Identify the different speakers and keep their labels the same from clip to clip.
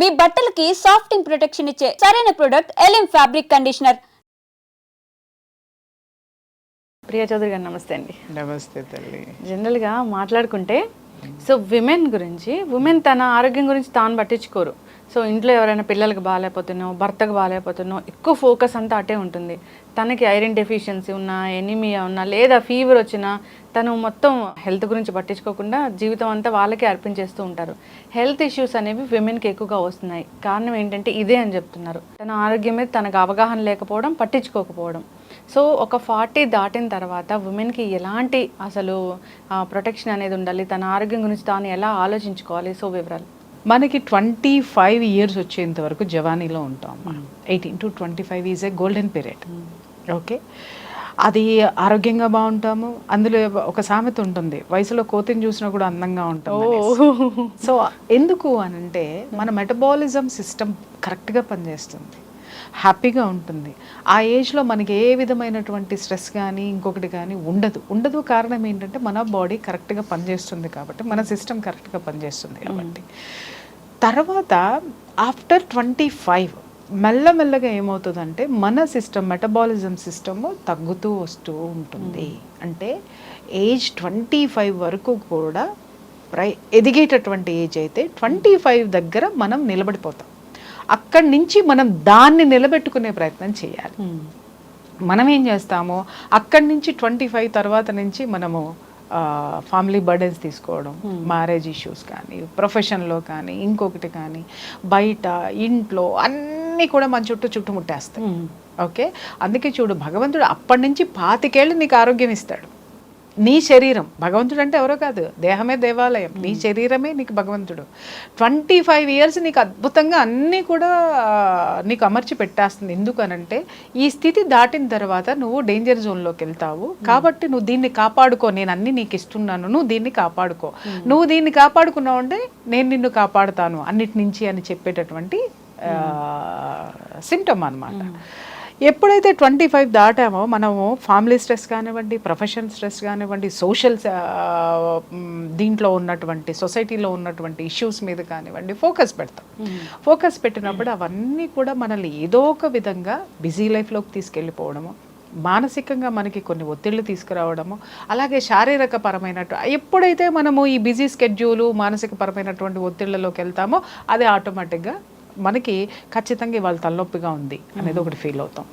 Speaker 1: మీ బట్టలకి సాఫ్టింగ్ ప్రొటెక్షన్ ఇచ్చే సరైన ప్రొడక్ట్ ఎలిమ్ ఫ్యాబ్రిక్ కండిషనర్
Speaker 2: ప్రియా చౌదరి గారు నమస్తే అండి.
Speaker 3: నమస్తే తల్లి.
Speaker 2: జనరల్గా మాట్లాడుకుంటే సో విమెన్ గురించి ఉమెన్ తన ఆరోగ్యం గురించి తాను పట్టించుకోరు. సో ఇంట్లో ఎవరైనా పిల్లలకు బాగాలేకపోతున్నో భర్తకు బాగాలేకపోతున్నో ఎక్కువ ఫోకస్ అంతా అటే ఉంటుంది. తనకి ఐరన్ డెఫిషియన్సీ ఉన్నా ఎనిమియా ఉన్నా లేదా ఫీవర్ వచ్చినా తను మొత్తం హెల్త్ గురించి పట్టించుకోకుండా జీవితం అంతా వాళ్ళకే అర్పించేస్తూ ఉంటారు. హెల్త్ ఇష్యూస్ అనేవి విమెన్కి ఎక్కువగా వస్తున్నాయి. కారణం ఏంటంటే ఇదే అని చెప్తున్నారు. తన ఆరోగ్యం మీద తనకు అవగాహన లేకపోవడం పట్టించుకోకపోవడం. సో ఒక ఫార్టీ దాటిన తర్వాత ఉమెన్కి ఎలాంటి అసలు ప్రొటెక్షన్ అనేది ఉండాలి? తన ఆరోగ్యం గురించి తాను ఎలా ఆలోచించుకోవాలి? సో వివరాలు.
Speaker 3: మనకి ట్వంటీ ఫైవ్ ఇయర్స్ వచ్చేంత వరకు జవానీలో ఉంటాం eighteen to twenty five is a golden period. Okay? అది ఆరోగ్యంగా బాగుంటాము. అందులో ఒక సామెత ఉంటుంది. వయసులో కోతిని చూసినా కూడా అందంగా ఉంటాం సో ఎందుకు అని అంటే మన మెటబాలిజం సిస్టమ్ కరెక్ట్గా పనిచేస్తుంది. హ్యాపీగా ఉంటుంది. ఆ ఏజ్లో మనకి ఏ విధమైనటువంటి స్ట్రెస్ కానీ ఇంకొకటి కానీ ఉండదు. ఉండదు కారణం ఏంటంటే మన బాడీ కరెక్ట్గా పనిచేస్తుంది కాబట్టి మన సిస్టమ్ కరెక్ట్గా పనిచేస్తుంది కాబట్టి. తర్వాత ఆఫ్టర్ ట్వంటీ ఫైవ్ మెల్లమెల్లగా ఏమవుతుందంటే మన సిస్టమ్ మెటబాలిజం సిస్టమ్ తగ్గుతూ వస్తూ ఉంటుంది. అంటే ఏజ్ ట్వంటీ ఫైవ్ వరకు కూడా ప్రై ఎదిగేటటువంటి ఏజ్ అయితే ట్వంటీ ఫైవ్ దగ్గర మనం నిలబడిపోతాం. అక్కడి నుంచి మనం దాన్ని నిలబెట్టుకునే ప్రయత్నం చేయాలి. మనం ఏం చేస్తాము? అక్కడి నుంచి ట్వంటీ ఫైవ్ తర్వాత నుంచి మనము ఫ్యామిలీ బర్డెన్స్ తీసుకోవడం మ్యారేజ్ ఇష్యూస్ కానీ ప్రొఫెషన్లో కానీ ఇంకొకటి కానీ బయట ఇంట్లో అన్నీ కూడా మన చుట్టూ చుట్టుముట్టేస్తాయి ఓకే? అందుకే చూడు భగవంతుడు అప్పటి నుంచి పాతికేళ్ళు నీకు ఆరోగ్యం ఇస్తాడు. నీ శరీరం భగవంతుడు అంటే ఎవరో కాదు దేహమే దేవాలయం. నీ శరీరమే నీకు భగవంతుడు. ట్వంటీ ఫైవ్ ఇయర్స్ నీకు అద్భుతంగా అన్నీ కూడా నీకు అమర్చి పెట్టేస్తుంది. ఎందుకనంటే ఈ స్థితి దాటిన తర్వాత నువ్వు డేంజర్ జోన్లోకి వెళ్తావు. కాబట్టి నువ్వు దీన్ని కాపాడుకో నేను అన్ని నీకు ఇస్తున్నాను నువ్వు దీన్ని కాపాడుకో. నువ్వు దీన్ని కాపాడుకున్నావు అంటే నేను నిన్ను కాపాడుతాను అన్నిటి నుంచి అని చెప్పేటటువంటి సిమ్టమ్ అన్నమాట. ఎప్పుడైతే ట్వంటీ ఫైవ్ దాటామో మనము ఫ్యామిలీ స్ట్రెస్ కానివ్వండి ప్రొఫెషన్ స్ట్రెస్ కానివ్వండి సోషల్ దీంట్లో ఉన్నటువంటి సొసైటీలో ఉన్నటువంటి ఇష్యూస్ మీద కానివ్వండి ఫోకస్ పెడతాం. ఫోకస్ పెట్టినప్పుడు అవన్నీ కూడా మనల్ని ఏదో ఒక విధంగా బిజీ లైఫ్లోకి తీసుకెళ్ళిపోవడము మానసికంగా మనకి కొన్ని ఒత్తిళ్ళు తీసుకురావడము అలాగే శారీరక పరమైనటు ఎప్పుడైతే మనము ఈ బిజీ స్కెడ్యూలు మానసిక పరమైనటువంటి ఒత్తిళ్ళలోకి వెళ్తామో అది ఆటోమేటిక్గా మనకి ఖచ్చితంగా ఇవాళ తలనొప్పిగా ఉంది అనేది ఒకటి ఫీల్ అవుతాం.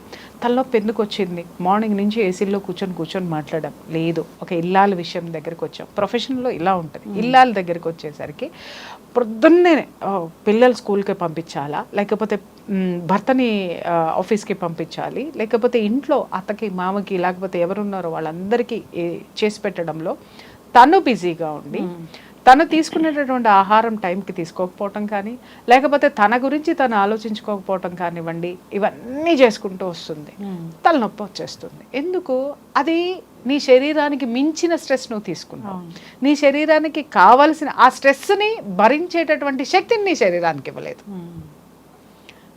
Speaker 3: తలనొప్పి ఎందుకు వచ్చింది? మార్నింగ్ నుంచి ఏసీలో కూర్చొని కూర్చొని మాట్లాడడం లేదు ఒక ఇల్లాల విషయం దగ్గరికి వచ్చాం. ప్రొఫెషన్లో ఇలా ఉంటుంది. ఇల్లాల దగ్గరికి వచ్చేసరికి పొద్దున్నే పిల్లలు స్కూల్కి పంపించాలా? లేకపోతే భర్తని ఆఫీస్కి పంపించాలి? లేకపోతే ఇంట్లో అత్తకి మామకి లేకపోతే ఎవరున్నారో వాళ్ళందరికీ ఏ- చేసి పెట్టడంలో తను బిజీగా ఉండి తను తీసుకునేటటువంటి ఆహారం టైంకి తీసుకోకపోవటం కానీ లేకపోతే తన గురించి తను ఆలోచించుకోకపోవటం కానివ్వండి ఇవన్నీ చేసుకుంటూ వస్తుంది. తలనొప్పి వచ్చేస్తుంది. ఎందుకు? అది నీ శరీరానికి మించిన స్ట్రెస్ నువ్వు తీసుకున్నావు నీ శరీరానికి కావలసిన ఆ స్ట్రెస్ని భరించేటటువంటి శక్తిని నీ శరీరానికి ఇవ్వలేదు.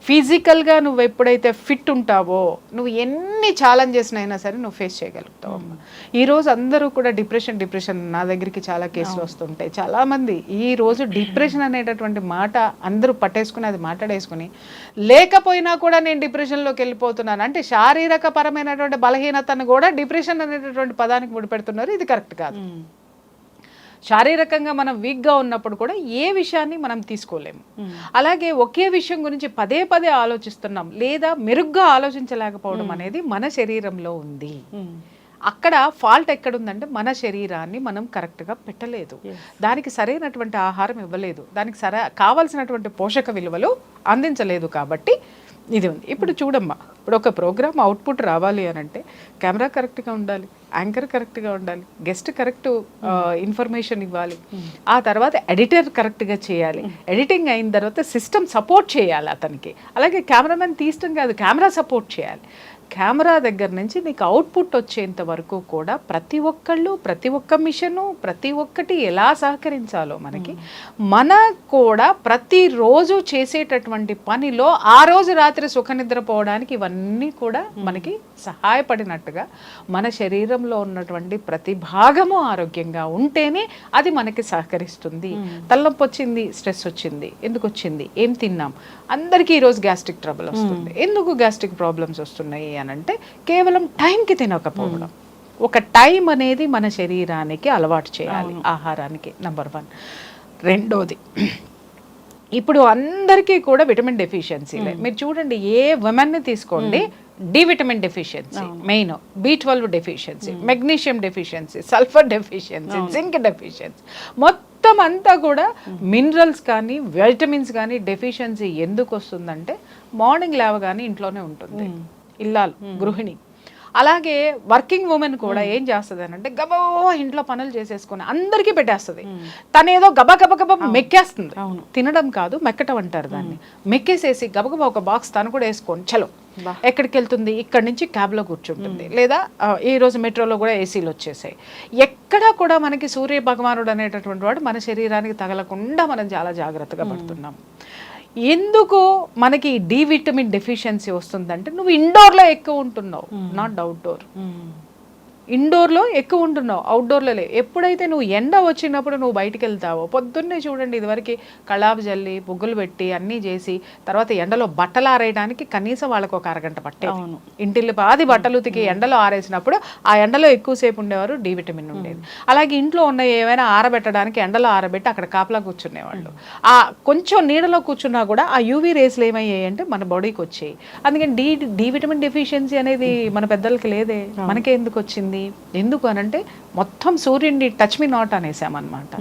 Speaker 3: ఫిజికల్గా నువ్వు ఎప్పుడైతే ఫిట్ ఉంటావో నువ్వు ఎన్ని ఛాలెంజెస్ అయినా సరే నువ్వు ఫేస్ చేయగలుగుతావు అమ్మా. ఈ రోజు అందరూ కూడా డిప్రెషన్ డిప్రెషన్ నా దగ్గరికి చాలా కేసులు వస్తుంటాయి. చాలా మంది ఈ రోజు డిప్రెషన్ అనేటటువంటి మాట అందరూ పట్టేసుకుని అది మాట్లాడేసుకుని లేకపోయినా కూడా నేను డిప్రెషన్లోకి వెళ్ళిపోతున్నాను. అంటే శారీరక పరమైనటువంటి బలహీనతను కూడా డిప్రెషన్ అనేటటువంటి పదానికి ముడిపెడుతున్నారు. ఇది కరెక్ట్ కాదు. శారీరకంగా మనం వీక్గా ఉన్నప్పుడు కూడా ఏ విషయాన్ని మనం తీసుకోలేము. అలాగే ఒకే విషయం గురించి పదే పదే ఆలోచిస్తున్నాం లేదా మెరుగ్గా ఆలోచించలేకపోవడం అనేది మన శరీరంలో ఉంది. అక్కడ ఫాల్ట్ ఎక్కడుందంటే మన శరీరాన్ని మనం కరెక్ట్గా పెట్టలేదు. దానికి సరైనటువంటి ఆహారం ఇవ్వలేదు. దానికి సరే కావాల్సినటువంటి పోషక విలువలు అందించలేదు కాబట్టి ఇది ఉంది. ఇప్పుడు చూడమ్మా. ఇప్పుడు ఒక ప్రోగ్రామ్ అవుట్పుట్ రావాలి అని అంటే కెమెరా కరెక్ట్గా ఉండాలి యాంకర్ కరెక్ట్గా ఉండాలి గెస్ట్ కరెక్ట్ ఇన్ఫర్మేషన్ ఇవ్వాలి. ఆ తర్వాత ఎడిటర్ కరెక్ట్గా చేయాలి. ఎడిటింగ్ అయిన తర్వాత సిస్టమ్ సపోర్ట్ చేయాలి అతనికి. అలాగే కెమెరామెన్ తీయటం కాదు కెమెరా సపోర్ట్ చేయాలి. కెమెరా దగ్గర నుంచి నీకు అవుట్పుట్ వచ్చేంత వరకు కూడా ప్రతి ఒక్కళ్ళు ప్రతి ఒక్క మిషను ప్రతి ఒక్కటి ఎలా సహకరించాలో మనకి మన కూడా ప్రతిరోజు చేసేటటువంటి పనిలో ఆ రోజు రాత్రి సుఖనిద్రపోవడానికి ఇవన్నీ కూడా మనకి సహాయపడినట్టుగా మన శరీరంలో ఉన్నటువంటి ప్రతి భాగము ఆరోగ్యంగా ఉంటేనే అది మనకి సహకరిస్తుంది. తలనొప్పి వచ్చింది స్ట్రెస్ వచ్చింది ఎందుకు వచ్చింది ఏం తిన్నాం? అందరికీ ఈరోజు గ్యాస్ట్రిక్ ట్రబుల్ వస్తుంది. ఎందుకు గ్యాస్ట్రిక్ ప్రాబ్లమ్స్ వస్తున్నాయి అని అంటే కేవలం టైంకి తినకపోవడం. ఒక టైం అనేది మన శరీరానికి అలవాటు చేయాలి ఆహారానికి నంబర్ వన్. రెండోది ఇప్పుడు అందరికీ కూడా విటమిన్ డెఫిషియన్సీలే. మీరు చూడండి ఏ ఉమెన్ని తీసుకోండి D vitamin deficiency main B twelve deficiency magnesium deficiency sulphur deficiency zinc deficiency. మొత్తం అంతా కూడా మినరల్స్ కానీ విటమిన్స్ కానీ డెఫిషియన్సీ ఎందుకు వస్తుందంటే మార్నింగ్ లేవగానే ఇంట్లోనే ఉంటుంది. ఇల్లాలు గృహిణి. అలాగే వర్కింగ్ ఉమెన్ కూడా ఏం చేస్తుంది అని అంటే గబో ఇంట్లో పనులు చేసేసుకొని అందరికీ పెట్టేస్తుంది. తనేదో గబ గబ గబ మెక్కేస్తుంది. తినడం కాదు మెక్కటం అంటారు దాన్ని. మెక్కేసేసి గబగబా ఒక బాక్స్ తను కూడా వేసుకొని చలో ఎక్కడికి వెళ్తుంది ఇక్కడ నుంచి క్యాబ్లో కూర్చుంటుంది. లేదా ఈ రోజు మెట్రోలో కూడా ఏసీలు వచ్చేసాయి. ఎక్కడా కూడా మనకి సూర్య భగవానుడు అనేటటువంటి వాడు మన శరీరానికి తగలకుండా మనం చాలా జాగ్రత్తగా పడుతున్నాం. ఎందుకు మనకి డి విటమిన్ డెఫిషియన్సీ వస్తుందంటే నువ్వు ఇండోర్లో ఎక్కువ ఉంటున్నావు నాట్ అవుట్డోర్ ఇండోర్లో ఎక్కువ ఉంటున్నావు అవుట్డోర్లో లేవు ఎప్పుడైతే నువ్వు ఎండ వచ్చినప్పుడు నువ్వు బయటికి వెళ్తావో పొద్దున్నే చూడండి ఇదివరకు కళాపు జల్లి బుగ్గులు పెట్టి అన్నీ చేసి తర్వాత ఎండలో బట్టలు ఆరేయడానికి కనీసం వాళ్ళకి ఒక అరగంట పట్టేది ఇంటిల్లి పాది బట్టలు ఉతికి ఎండలో ఆరేసినప్పుడు ఆ ఎండలో ఎక్కువసేపు ఉండేవారు డి విటమిన్ ఉండేది. అలాగే ఇంట్లో ఉన్న ఏమైనా ఆరబెట్టడానికి ఎండలో ఆరబెట్టి అక్కడ కాపలా కూర్చునేవాళ్ళు. ఆ కొంచెం నీడలో కూర్చున్నా కూడా ఆ యూవీ రేస్లు ఏమయ్యాయి అంటే మన బాడీకి వచ్చాయి. అందుకని డి డి విటమిన్ డెఫిషియన్సీ అనేది మన పెద్దలకి లేదే. మనకే ఎందుకు వచ్చింది? ఎందుకు అనంటే మొత్తం సూర్యుడిని టచ్ మీ నాట్ అనేసామన్నమాట.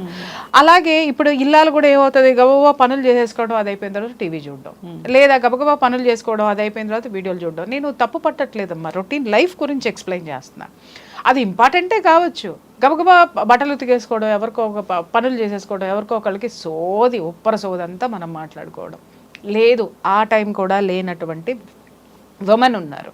Speaker 3: అలాగే ఇప్పుడు ఇల్లాలు కూడా ఏమవుతుంది గబగబా పనులు చేసేసుకోవడం అది అయిపోయిన తర్వాత టీవీ చూడడం. లేదా గబగబా పనులు చేసుకోవడం అది అయిపోయిన తర్వాత వీడియోలు చూడడం. నేను తప్పు పట్టట్లేదమ్మా. రొటీన్ లైఫ్ గురించి ఎక్స్ప్లెయిన్ చేస్తున్నా. అది ఇంపార్టెంటే కావచ్చు. గబగబా బట్టలు ఉతికేసుకోవడం ఎవరికో ఒక పనులు చేసేసుకోవడం ఎవరికో ఒకళ్ళకి సోది ఉప్పర సోది అంతా మనం మాట్లాడుకోవడం. లేదు ఆ టైం కూడా లేనటువంటి ఉమెన్ ఉన్నారు.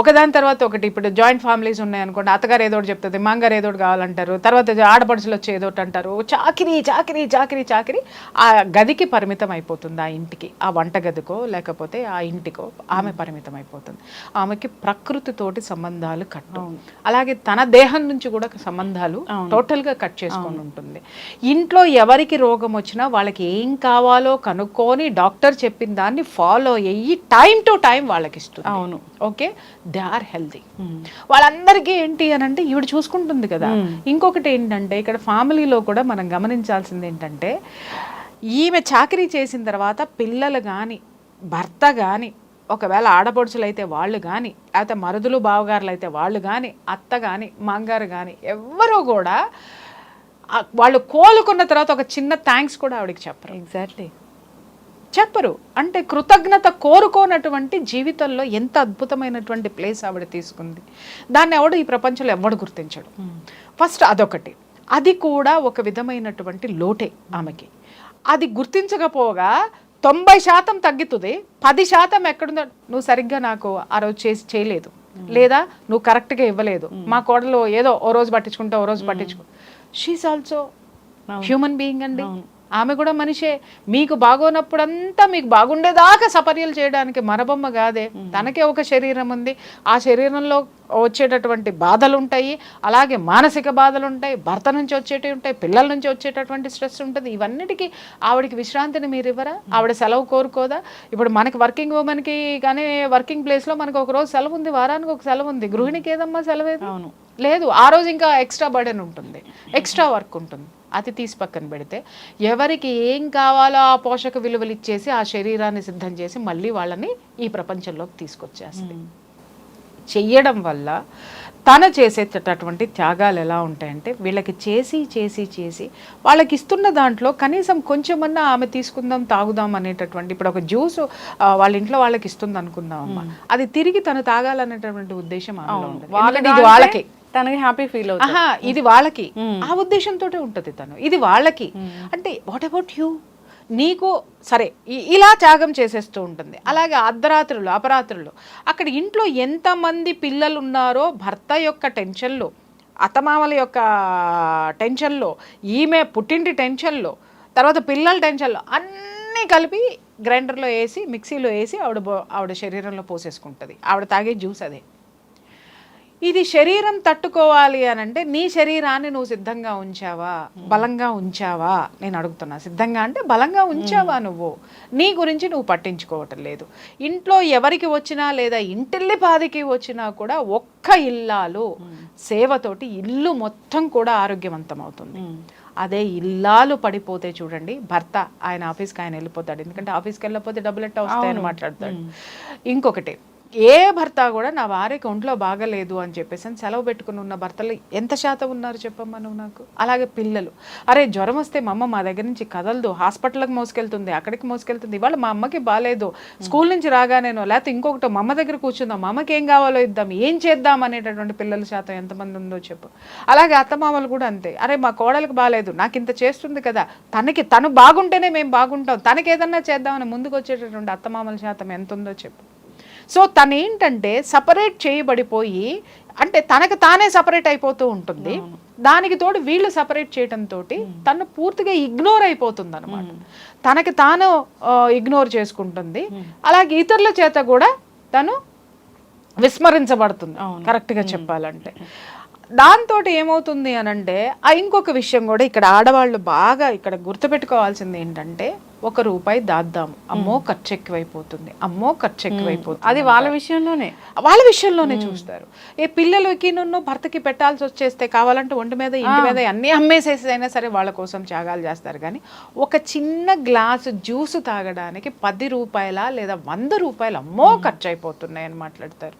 Speaker 3: ఒకదాని తర్వాత ఒకటి ఇప్పుడు జాయింట్ ఫ్యామిలీస్ ఉన్నాయి అనుకోండి అత్తగారు ఏదో ఒకటి చెప్తుంది మాంగారు ఏదో ఒకటి కావాలంటారు తర్వాత ఆడపడుచులు వచ్చి ఏదో ఒకటి అంటారు చాకిరీ చాకిరీ చాకిరీ చాకిరీ ఆ గదికి పరిమితం అయిపోతుంది ఆ ఇంటికి. ఆ వంట గదికో లేకపోతే ఆ ఇంటికో ఆమె పరిమితం అయిపోతుంది. ఆమెకి ప్రకృతితోటి సంబంధాలు కట్టు. అలాగే తన దేహం నుంచి కూడా సంబంధాలు టోటల్గా కట్ చేసుకొని ఉంటుంది. ఇంట్లో ఎవరికి రోగం వచ్చినా వాళ్ళకి ఏం కావాలో కనుక్కొని డాక్టర్ చెప్పిన దాన్ని ఫాలో అయ్యి టైం టు టైం వాళ్ళకి ఇస్తుంది.
Speaker 2: అవును.
Speaker 3: ఓకే? They are healthy. వాళ్ళందరికీ ఏంటి అని అంటే ఈవిడ చూసుకుంటుంది కదా. ఇంకొకటి ఏంటంటే ఇక్కడ ఫ్యామిలీలో కూడా మనం గమనించాల్సింది ఏంటంటే ఈమె చాకరీ చేసిన తర్వాత పిల్లలు కానీ భర్త కానీ ఒకవేళ ఆడపడుచులు అయితే వాళ్ళు కానీ లేకపోతే మరుదులు బావగారులు అయితే వాళ్ళు కానీ అత్త కానీ మాంగారు కానీ ఎవ్వరూ కూడా వాళ్ళు కోలుకున్న తర్వాత ఒక చిన్న థ్యాంక్స్ కూడా ఆవిడకి చెప్పరు.
Speaker 2: ఎగ్జాక్ట్లీ
Speaker 3: చెప్పరు. అంటే కృతజ్ఞత కోరుకోనటువంటి జీవితంలో ఎంత అద్భుతమైనటువంటి ప్లేస్ ఆవిడ తీసుకుంది. దాన్ని ఎవడు ఈ ప్రపంచంలో ఎవడు గుర్తించడు. ఫస్ట్ అదొకటి. అది కూడా ఒక విధమైనటువంటి లోటే ఆమెకి. అది గుర్తించకపోగా తొంభై శాతం తగ్గుతుంది. పది శాతం ఎక్కడుందో నువ్వు సరిగ్గా నాకు ఆ రోజు చేసి చేయలేదు. లేదా నువ్వు కరెక్ట్గా ఇవ్వలేదు. మా కోడలు ఏదో ఓ రోజు పట్టించుకుంటా ఓ రోజు పట్టించుకో. షీఈ్ ఆల్సో హ్యూమన్ బీయింగ్ అండి. ఆమె కూడా మనిషే. మీకు బాగోనప్పుడంతా మీకు బాగుండేదాకా సపర్యలు చేయడానికి మరబొమ్మ కాదే. తనకే ఒక శరీరం ఉంది. ఆ శరీరంలో వచ్చేటటువంటి బాధలు ఉంటాయి అలాగే మానసిక బాధలు ఉంటాయి భర్త నుంచి వచ్చేటివి ఉంటాయి. పిల్లల నుంచి వచ్చేటటువంటి స్ట్రెస్ ఉంటుంది. ఇవన్నిటికీ ఆవిడకి విశ్రాంతిని మీరు ఇవ్వరా ఆవిడ సెలవు కోరుకోదా? ఇప్పుడు మనకి వర్కింగ్ ఉమెన్కి కానీ వర్కింగ్ ప్లేస్లో మనకు ఒక రోజు సెలవు ఉంది. వారానికి ఒక సెలవు ఉంది. గృహిణికి ఏదమ్మా సెలవు
Speaker 2: అవును.
Speaker 3: లేదు. ఆ రోజు ఇంకా ఎక్స్ట్రా బర్డెన్ ఉంటుంది. ఎక్స్ట్రా వర్క్ ఉంటుంది. అది తీసి పక్కన పెడితే ఎవరికి ఏం కావాలో ఆ పోషక విలువలు ఇచ్చేసి ఆ శరీరాన్ని సిద్ధం చేసి మళ్ళీ వాళ్ళని ఈ ప్రపంచంలోకి తీసుకొచ్చేస్తుంది. చెయ్యడం వల్ల తను చేసేటటువంటి త్యాగాలు ఎలా ఉంటాయంటే వీళ్ళకి చేసి చేసి చేసి వాళ్ళకి ఇస్తున్న దాంట్లో కనీసం కొంచెమన్నా ఆమె తీసుకుందాం తాగుదాం అనేటటువంటి ఇప్పుడు ఒక జ్యూస్ వాళ్ళ ఇంట్లో వాళ్ళకి ఇస్తుంది అనుకుందాం అమ్మ. అది తిరిగి తను తాగాలనేటటువంటి ఉద్దేశం వాళ్ళకి.
Speaker 2: తనకి హ్యాపీ ఫీల్
Speaker 3: ఆహా ఇది వాళ్ళకి. ఆ ఉద్దేశంతో ఉంటది తను. ఇది వాళ్ళకి. అంటే వాట్ అబౌట్ యూ నీకు సరే ఇలా త్యాగం చేసేస్తూ ఉంటుంది. అలాగే అర్ధరాత్రులు అపరాత్రులు. అక్కడ ఇంట్లో ఎంతమంది పిల్లలు ఉన్నారో భర్త యొక్క టెన్షన్లో అత్తమామల యొక్క టెన్షన్లో ఈమె పుట్టింటి టెన్షన్లో తర్వాత పిల్లల టెన్షన్లో అన్నీ కలిపి గ్రైండర్లో వేసి మిక్సీలో వేసి ఆవిడ ఆవిడ శరీరంలో పోసేసుకుంటుంది. ఆవిడ తాగే జ్యూస్ అదే. ఇది శరీరం తట్టుకోవాలి అని అంటే నీ శరీరాన్ని నువ్వు సిద్ధంగా ఉంచావా? బలంగా ఉంచావా? నేను అడుగుతున్నా. సిద్ధంగా అంటే బలంగా ఉంచావా నువ్వు? నీ గురించి నువ్వు పట్టించుకోవటం లేదు. ఇంట్లో ఎవరికి వచ్చినా లేదా ఇంటిల్లి పాదికి వచ్చినా కూడా ఒక్క ఇల్లాలు సేవతోటి ఇల్లు మొత్తం కూడా ఆరోగ్యవంతం అవుతుంది అదే ఇల్లాలు పడిపోతే చూడండి భర్త ఆయన ఆఫీస్కి ఆయన వెళ్ళిపోతాడు. ఎందుకంటే ఆఫీస్కి వెళ్ళకపోతే డబ్బులు ఎట్టా వస్తాయని మాట్లాడతాడు. ఇంకొకటి ఏ భర్త కూడా నా భార్యకి ఒంట్లో బాగలేదు అని చెప్పేసి అని సెలవు పెట్టుకుని ఉన్న భర్తలు ఎంత శాతం ఉన్నారు చెప్పమ్మా నువ్వు నాకు? అలాగే పిల్లలు. అరే జ్వరం వస్తే మా అమ్మ మా దగ్గర నుంచి కదలదు. హాస్పిటల్కి మోసుకెళ్తుంది అక్కడికి మోసుకెళ్తుంది. ఇవాళ మా అమ్మకి బాగాలేదు. స్కూల్ నుంచి రాగానేనో లేకపోతే ఇంకొకటి మా అమ్మ దగ్గర కూర్చుందాం. మా అమ్మకి ఏం కావాలో ఇద్దాం ఏం చేద్దాం అనేటటువంటి పిల్లల శాతం ఎంతమంది ఉందో చెప్పు. అలాగే అత్తమామలు కూడా అంతే. అరే మా కోడలికి బాగాలేదు. నాకు ఇంత చేస్తుంది కదా. తనకి తను బాగుంటేనే మేము బాగుంటాం. తనకి ఏదన్నా చేద్దామని ముందుకు వచ్చేటటువంటి అత్తమామల శాతం ఎంత ఉందో చెప్పు. సో తను ఏంటంటే సపరేట్ చేయబడిపోయి అంటే తనకు తానే సపరేట్ అయిపోతూ ఉంటుంది. దానికి తోడు వీళ్ళు సపరేట్ చేయడంతో తను పూర్తిగా ఇగ్నోర్ అయిపోతుంది అనమాట తనకి తాను ఇగ్నోర్ చేసుకుంటుంది. అలాగే ఇతరుల చేత కూడా తను విస్మరించబడుతుంది. కరెక్ట్గా చెప్పాలంటే. దాంతో ఏమవుతుంది అని అంటే ఆ ఇంకొక విషయం కూడా ఇక్కడ ఆడవాళ్ళు బాగా ఇక్కడ గుర్తుపెట్టుకోవాల్సింది ఏంటంటే ఒక రూపాయి దాద్దాం అమ్మో ఖర్చు ఎక్కువైపోతుంది అమ్మో ఖర్చు ఎక్కువైపోతుంది
Speaker 2: అది వాళ్ళ విషయంలోనే.
Speaker 3: వాళ్ళ విషయంలోనే చూస్తారు. ఏ పిల్లలకి నన్ను భర్తకి పెట్టాల్సి వచ్చేస్తే కావాలంటే ఒంటి మీద ఇంటి మీద అన్నీ అమ్మేసేసి అయినా సరే వాళ్ళ కోసం త్యాగాలు చేస్తారు. కానీ ఒక చిన్న గ్లాసు జ్యూస్ తాగడానికి పది రూపాయల లేదా వంద రూపాయలు అమ్మో ఖర్చు అయిపోతున్నాయి అని మాట్లాడతారు.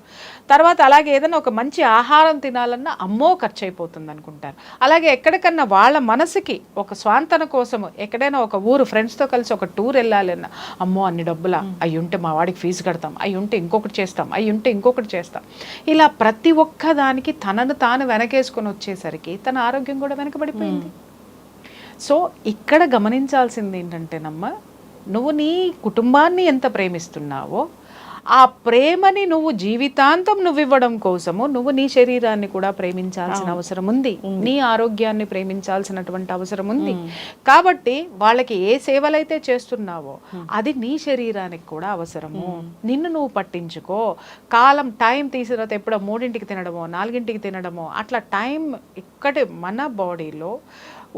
Speaker 3: తర్వాత అలాగే ఏదైనా ఒక మంచి ఆహారం తినాలన్నా అమ్మో ఖర్చు అయిపోతుంది అనుకుంటారు అలాగే ఎక్కడికన్నా వాళ్ళ మనసుకి ఒక స్వాంతన కోసము ఎక్కడైనా ఒక ఊరు ఫ్రెండ్స్తో కలిసి ఒక టూర్ వెళ్ళాలన్నా అమ్మో అన్ని డబ్బులా? అవి ఉంటే మా వాడికి ఫీజు కడతాం అవి ఉంటే ఇంకొకటి చేస్తాం అవి ఉంటే ఇంకొకటి చేస్తాం. ఇలా ప్రతి ఒక్క దానికి తనను తాను వెనకేసుకొని వచ్చేసరికి తన ఆరోగ్యం కూడా వెనకబడిపోయింది. సో ఇక్కడ గమనించాల్సింది ఏంటంటేనమ్మా నువ్వు నీ కుటుంబాన్ని ఎంత ప్రేమిస్తున్నావో ఆ ప్రేమని నువ్వు జీవితాంతం నువ్వు ఇవ్వడం కోసము నువ్వు నీ శరీరాన్ని కూడా ప్రేమించాల్సిన అవసరం ఉంది. నీ ఆరోగ్యాన్ని ప్రేమించాల్సినటువంటి అవసరం ఉంది. కాబట్టి వాళ్ళకి ఏ సేవలైతే చేస్తున్నావో అది నీ శరీరానికి కూడా అవసరము. నిన్ను నువ్వు పట్టించుకో. కాలం టైం తీసిన తర్వాత ఎప్పుడో మూడింటికి తినడమో నాలుగింటికి తినడమో అట్లా టైం ఇక్కడి మన బాడీలో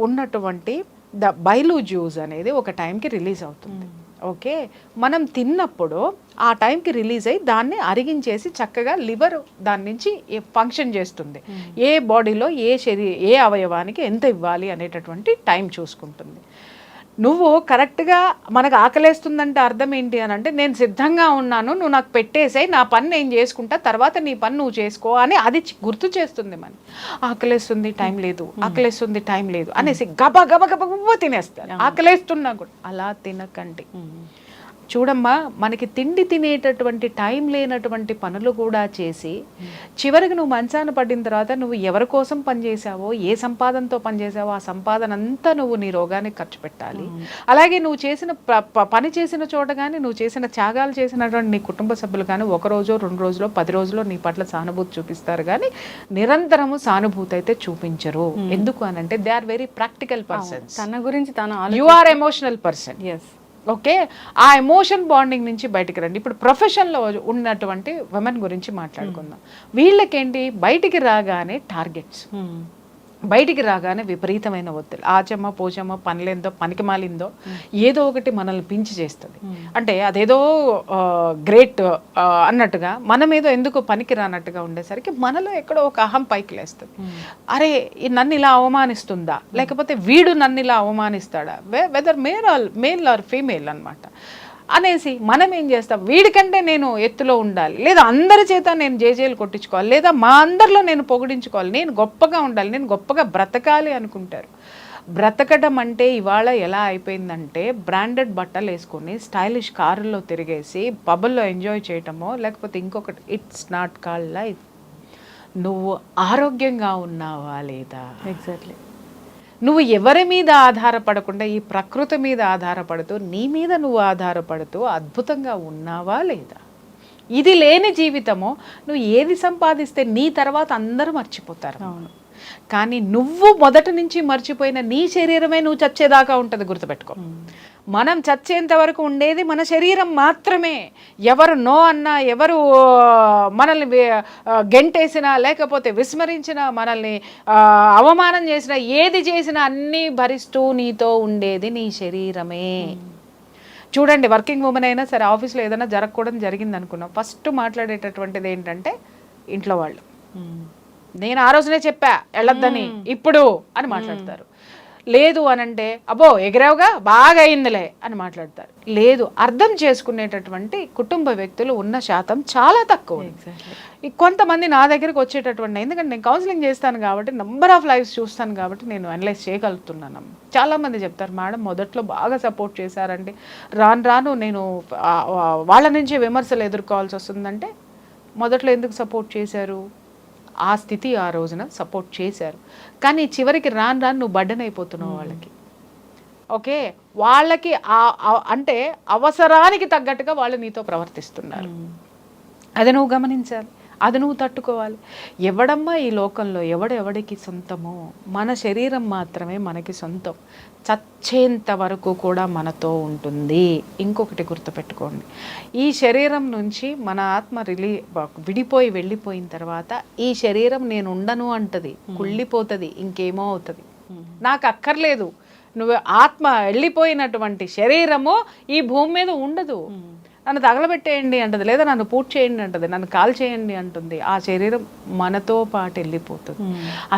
Speaker 3: ఉన్నటువంటి ద బైలు జ్యూస్ అనేది ఒక టైంకి రిలీజ్ అవుతుంది. ఓకే? మనం తిన్నప్పుడు ఆ టైంకి రిలీజ్ అయ్యి దాన్ని అరిగించేసి చక్కగా లివర్ దాని నుంచి ఫంక్షన్ చేస్తుంది. ఏ బాడీలో ఏ శరీ ఏ అవయవానికి ఎంత ఇవ్వాలి అనేటటువంటి టైం చూసుకుంటుంది. నువ్వు కరెక్ట్గా మనకు ఆకలేస్తుందంటే అర్థం ఏంటి అని అంటే నేను సిద్ధంగా ఉన్నాను నువ్వు నాకు పెట్టేసాయి నా పని నేను చేసుకుంటా తర్వాత నీ పని నువ్వు చేసుకో అని అది గుర్తు చేస్తుంది మన. ఆకలేస్తుంది టైం లేదు ఆకలేస్తుంది టైం లేదు అనేసి గబ గబ గబ గబ తినేస్తారు. ఆకలేస్తున్నా కూడా. అలా తినకండి. చూడమ్మా మనకి తిండి తినేటటువంటి టైం లేనటువంటి పనులు కూడా చేసి చివరికి నువ్వు మంచాన పడిన తర్వాత నువ్వు ఎవరి కోసం పనిచేసావో ఏ సంపాదనతో పనిచేసావో ఆ సంపాదన అంతా నువ్వు నీ రోగానికి ఖర్చు పెట్టాలి. అలాగే నువ్వు చేసిన పని చేసిన చోట కానీ నువ్వు చేసిన త్యాగాలు చేసినటువంటి నీ కుటుంబ సభ్యులు కానీ ఒక రోజు రెండు రోజులో పది రోజుల్లో నీ పట్ల సానుభూతి చూపిస్తారు కానీ నిరంతరము సానుభూతి అయితే చూపించరు. ఎందుకు అని అంటే they are very practical persons.
Speaker 2: తన గురించి తను
Speaker 3: you are emotional person.
Speaker 2: Yes
Speaker 3: okay? ఆ ఎమోషన్ బాండింగ్ నుంచి బయటికి రండి. ఇప్పుడు ప్రొఫెషన్లో ఉన్నటువంటి ఉమెన్ గురించి మాట్లాడుకుందాం. వీళ్ళకేంటి? బయటికి రాగానే టార్గెట్స్. బయటికి రాగానే విపరీతమైన ఒత్తిడి. ఆచమ్మ పోచమ్మ పనిలేందో పనికి మాలిందో ఏదో ఒకటి మనల్ని పించి చేస్తుంది. అంటే అదేదో గ్రేట్ అన్నట్టుగా మనం ఏదో ఎందుకు పనికి రానట్టుగా ఉండేసరికి మనలో ఎక్కడో ఒక అహం పైకి లేస్తుంది. అరే ఈ నన్ను ఇలా అవమానిస్తుందా? లేకపోతే వీడు నన్ను ఇలా అవమానిస్తాడా? Whether male or male or female అన్నమాట. అనేసి మనం ఏం చేస్తాం? వీడికంటే నేను ఎత్తులో ఉండాలి. లేదా అందరి చేత నేను జేజేలు కొట్టించుకోవాలి. లేదా మా అందరిలో నేను పొగిడించుకోవాలి. నేను గొప్పగా ఉండాలి. నేను గొప్పగా బ్రతకాలి అనుకుంటారు. బ్రతకడం అంటే ఇవాళ ఎలా అయిపోయిందంటే బ్రాండెడ్ బట్టలు వేసుకొని స్టైలిష్ కారుల్లో తిరిగేసి పబ్బుల్లో ఎంజాయ్ చేయటమో లేకపోతే ఇంకొకటి ఇట్స్ నాట్ కాల్ లైఫ్. నువ్వు ఆరోగ్యంగా ఉన్నావా లేదా?
Speaker 2: ఎగ్జాక్ట్లీ.
Speaker 3: నువ్వు ఎవరి మీద ఆధారపడకుండా ఈ ప్రకృతి మీద ఆధారపడుతూ నీ మీద నువ్వు ఆధారపడుతూ అద్భుతంగా ఉన్నావా లేదా? ఇది లేని జీవితము. నువ్వు ఏది సంపాదిస్తే నీ తర్వాత అందరూ మర్చిపోతారు.
Speaker 2: అవును.
Speaker 3: కానీ నువ్వు మొదటి నుంచి మర్చిపోయిన నీ శరీరమే నువ్వు చచ్చేదాకా ఉంటుంది గుర్తుపెట్టుకో. మనం చచ్చేంత వరకు ఉండేది మన శరీరం మాత్రమే. ఎవరు నో అన్నా ఎవరు మనల్ని గెంటేసినా లేకపోతే విస్మరించినా మనల్ని అవమానం చేసినా ఏది చేసినా అన్నీ భరిస్తూ నీతో ఉండేది నీ శరీరమే. చూడండి వర్కింగ్ ఉమెన్ అయినా సరే ఆఫీస్లో ఏదైనా జరగకూడదు జరిగింది అనుకున్నాం ఫస్ట్ మాట్లాడేటటువంటిది ఏంటంటే ఇంట్లో వాళ్ళు. నేను ఆ రోజునే చెప్పా వెళ్ళొద్దని. ఇప్పుడు అని మాట్లాడతారు. లేదు అనంటే అబ్బో ఎగిరావుగా? బాగా అయిందిలే అని మాట్లాడతారు. లేదు అర్థం చేసుకునేటటువంటి కుటుంబ వ్యక్తులు ఉన్న శాతం చాలా తక్కువ. కొంతమంది నా దగ్గరికి వచ్చేటటువంటి ఎందుకంటే నేను కౌన్సిలింగ్ చేస్తాను కాబట్టి నెంబర్ ఆఫ్ లైఫ్స్ చూస్తాను కాబట్టి నేను అనలైజ్ చేయగలుగుతున్నాను. చాలా మంది చెప్తారు మేడం మొదట్లో బాగా సపోర్ట్ చేశారండి. రాను రాను నేను వాళ్ళ నుంచే విమర్శలు ఎదుర్కోవాల్సి వస్తుందంటే మొదట్లో ఎందుకు సపోర్ట్ చేశారు? ఆ స్థితి ఆ రోజున సపోర్ట్ చేశారు. కానీ చివరికి రాను రాను నువ్వు బడ్డన్ అయిపోతున్నావు వాళ్ళకి. ఓకే? వాళ్ళకి అంటే అవసరానికి తగ్గట్టుగా వాళ్ళు నీతో ప్రవర్తిస్తున్నారు. అది నువ్వు గమనించాలి. అది నువ్వు తట్టుకోవాలి. ఎవడమ్మా ఈ లోకంలో? ఎవడెవడికి సొంతమో? మన శరీరం మాత్రమే మనకి సొంతం. చచ్చేంత వరకు కూడా మనతో ఉంటుంది. ఇంకొకటి గుర్తుపెట్టుకోండి. ఈ శరీరం నుంచి మన ఆత్మ రిలీ విడిపోయి వెళ్ళిపోయిన తర్వాత ఈ శరీరం నేను ఉండను అంటది. కుళ్ళిపోతుంది. ఇంకేమో అవుతుంది. నాకు అక్కర్లేదు. నువ్వు ఆత్మ వెళ్ళిపోయినటువంటి శరీరము ఈ భూమి మీద ఉండదు. నన్ను తగలబెట్టేయండి అంటది లేదా నన్ను పూర్తి చేయండి అంటది నన్ను కాల్ చేయండి అంటుంది. ఆ శరీరం మనతో పాటు వెళ్ళిపోతుంది.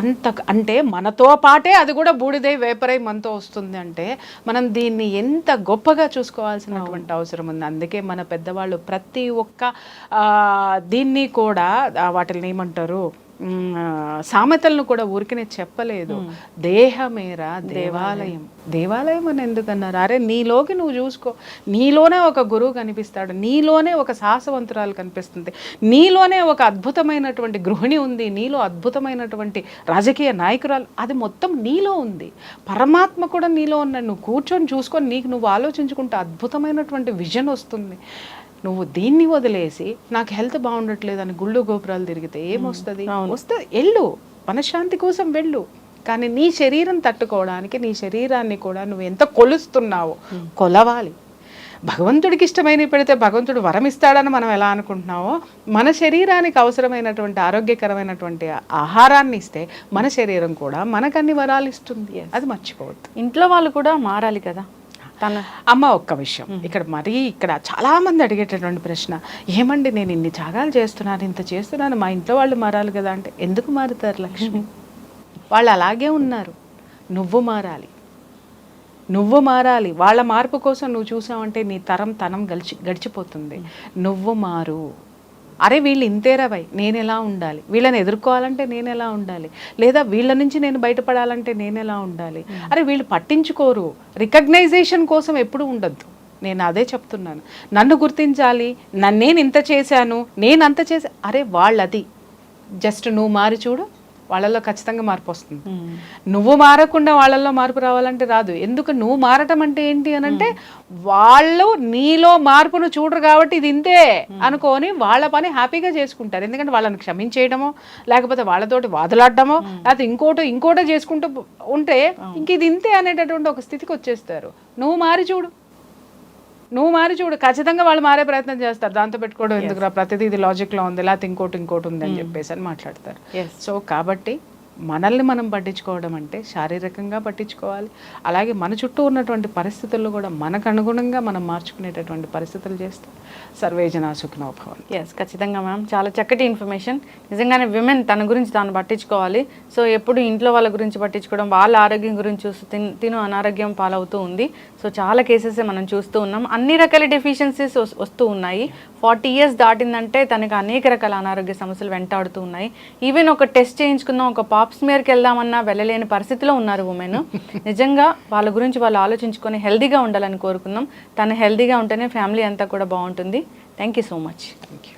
Speaker 3: అంత అంటే మనతో పాటే అది కూడా బూడిదై వేపరై మనతో వస్తుంది అంటే మనం దీన్ని ఎంత గొప్పగా చూసుకోవాల్సినటువంటి అవసరం ఉంది. అందుకే మన పెద్దవాళ్ళు ప్రతి ఒక్క దీన్ని కూడా వాటిని ఏమంటారు సామెతలను కూడా ఊరికనే చెప్పలేదు. దేహమేరా దేవాలయం. దేవాలయం అని ఎందుకన్నారు? అరే నీలోకి నువ్వు చూసుకో. నీలోనే ఒక గురువు కనిపిస్తాడు. నీలోనే ఒక సాహసవంతురాలు కనిపిస్తుంది. నీలోనే ఒక అద్భుతమైనటువంటి గృహిణి ఉంది. నీలో అద్భుతమైనటువంటి రాజకీయ నాయకురాలు. అది మొత్తం నీలో ఉంది. పరమాత్మ కూడా నీలో ఉన్నాడు. నువ్వు కూర్చొని చూసుకొని నీకు నువ్వు ఆలోచించుకుంటే అద్భుతమైనటువంటి విజన్ వస్తుంది. నువ్వు దీన్ని వదిలేసి నాకు హెల్త్ బాగుండట్లేదు అని గుళ్ళు గోపురాలు తిరిగితే ఏమొస్తుంది? వస్తుంది. వెళ్ళు. మనశ్శాంతి కోసం వెళ్ళు. కానీ నీ శరీరం తట్టుకోవడానికి నీ శరీరాన్ని కూడా నువ్వు ఎంత కొలుస్తున్నావో కొలవాలి. భగవంతుడికి ఇష్టమైనవి పెడితే భగవంతుడు వరం ఇస్తాడని మనం ఎలా అనుకుంటున్నామో మన శరీరానికి అవసరమైనటువంటి ఆరోగ్యకరమైనటువంటి ఆహారాన్ని ఇస్తే మన శరీరం కూడా మనకు అన్ని వరాలు ఇస్తుంది. అది మర్చిపోవద్దు.
Speaker 2: ఇంట్లో వాళ్ళు కూడా మారాలి కదా.
Speaker 3: అమ్మ ఒక్క విషయం. ఇక్కడ మరీ ఇక్కడ చాలా మంది అడిగేటటువంటి ప్రశ్న ఏమండి నేను ఇన్ని త్యాగాలు చేస్తున్నాను ఇంత చేస్తున్నాను మా ఇంట్లో వాళ్ళు మారాలి కదా అంటే ఎందుకు మారుతారు లక్ష్మి? వాళ్ళు అలాగే ఉన్నారు. నువ్వు మారాలి. నువ్వు మారాలి. వాళ్ళ మార్పు కోసం నువ్వు చూసావంటే నీ తరం తనం గడిచి గడిచిపోతుంది. నువ్వు మారు. అరే వీళ్ళు ఇంతేరా భయ్ నేను ఎలా ఉండాలి? వీళ్ళని ఎదుర్కోవాలంటే నేను ఎలా ఉండాలి? లేదా వీళ్ళ నుంచి నేను బయటపడాలంటే నేను ఎలా ఉండాలి? అరే వీళ్ళు పట్టించుకోరు. రికగ్నైజేషన్ కోసం ఎప్పుడు ఉండద్దు. నేను అదే చెప్తున్నాను. నన్ను గుర్తించాలి. నన్ను నేను ఇంత చేశాను. నేను అంత చేసా అరే వాళ్ళది. జస్ట్ నువ్వు మారి చూడు. వాళ్ళల్లో ఖచ్చితంగా మార్పు వస్తుంది. నువ్వు మారకుండా వాళ్ళల్లో మార్పు రావాలంటే రాదు. ఎందుకు? నువ్వు మారటం అంటే ఏంటి అని అంటే వాళ్ళు నీలో మార్పును చూడరు కాబట్టి ఇది ఇంతే అనుకొని వాళ్ళ పని హ్యాపీగా చేసుకుంటారు. ఎందుకంటే వాళ్ళని క్షమించేయడమో లేకపోతే వాళ్ళతోటి వాదులాడడమో లేకపోతే ఇంకోటో ఇంకోటో చేసుకుంటూ ఉంటే ఇంక ఇది ఇంతే అనేటటువంటి ఒక స్థితికి వచ్చేస్తారు. నువ్వు మారి చూడు. నువ్వు మారి చూడు. ఖచ్చితంగా వాళ్ళు మారే ప్రయత్నం చేస్తారు. దాంతో పెట్టుకోవడం ఎందుకురా? ప్రతిదీ ఇది లాజిక్లో ఉంది. లేకపోతే ఇంకోటి ఇంకోటి ఉంది అని చెప్పేసి అని మాట్లాడతారు. సో కాబట్టి మనల్ని మనం పట్టించుకోవడం అంటే శారీరకంగా పట్టించుకోవాలి. అలాగే మన చుట్టూ ఉన్నటువంటి పరిస్థితుల్లో కూడా మనకు అనుగుణంగా మనం మార్చుకునేటటువంటి పరిస్థితులు చేస్తే సర్వేజన సుఖినో
Speaker 2: ఎస్ ఖచ్చితంగా మ్యామ్ చాలా చక్కటి ఇన్ఫర్మేషన్ నిజంగానే విమెన్ తన గురించి తాను పట్టించుకోవాలి. సో ఎప్పుడు ఇంట్లో వాళ్ళ గురించి పట్టించుకోవడం వాళ్ళ ఆరోగ్యం గురించి చూస్తూ తిన్- తిను అనారోగ్యం పాలవుతూ ఉంది. సో చాలా కేసెస్ మనం చూస్తూ ఉన్నాం. అన్ని రకాల డెఫిషియన్సీస్ వస్తూ ఉన్నాయి. ఫార్టీ ఇయర్స్ దాటిందంటే తనకి అనేక రకాల అనారోగ్య సమస్యలు వెంటాడుతూ ఉన్నాయి. ఈవెన్ ఒక టెస్ట్ చేయించుకుందాం ఒక పాప్ స్మియర్కి వెళ్దామన్నా వెళ్ళలేని పరిస్థితిలో ఉన్నారు ఉమెన్ నిజంగా వాళ్ళ గురించి వాళ్ళు ఆలోచించుకొని హెల్దీగా ఉండాలని కోరుకుందాం. తను హెల్దీగా ఉంటేనే ఫ్యామిలీ అంతా కూడా బాగుంటుంది. Thank you so much
Speaker 3: thank you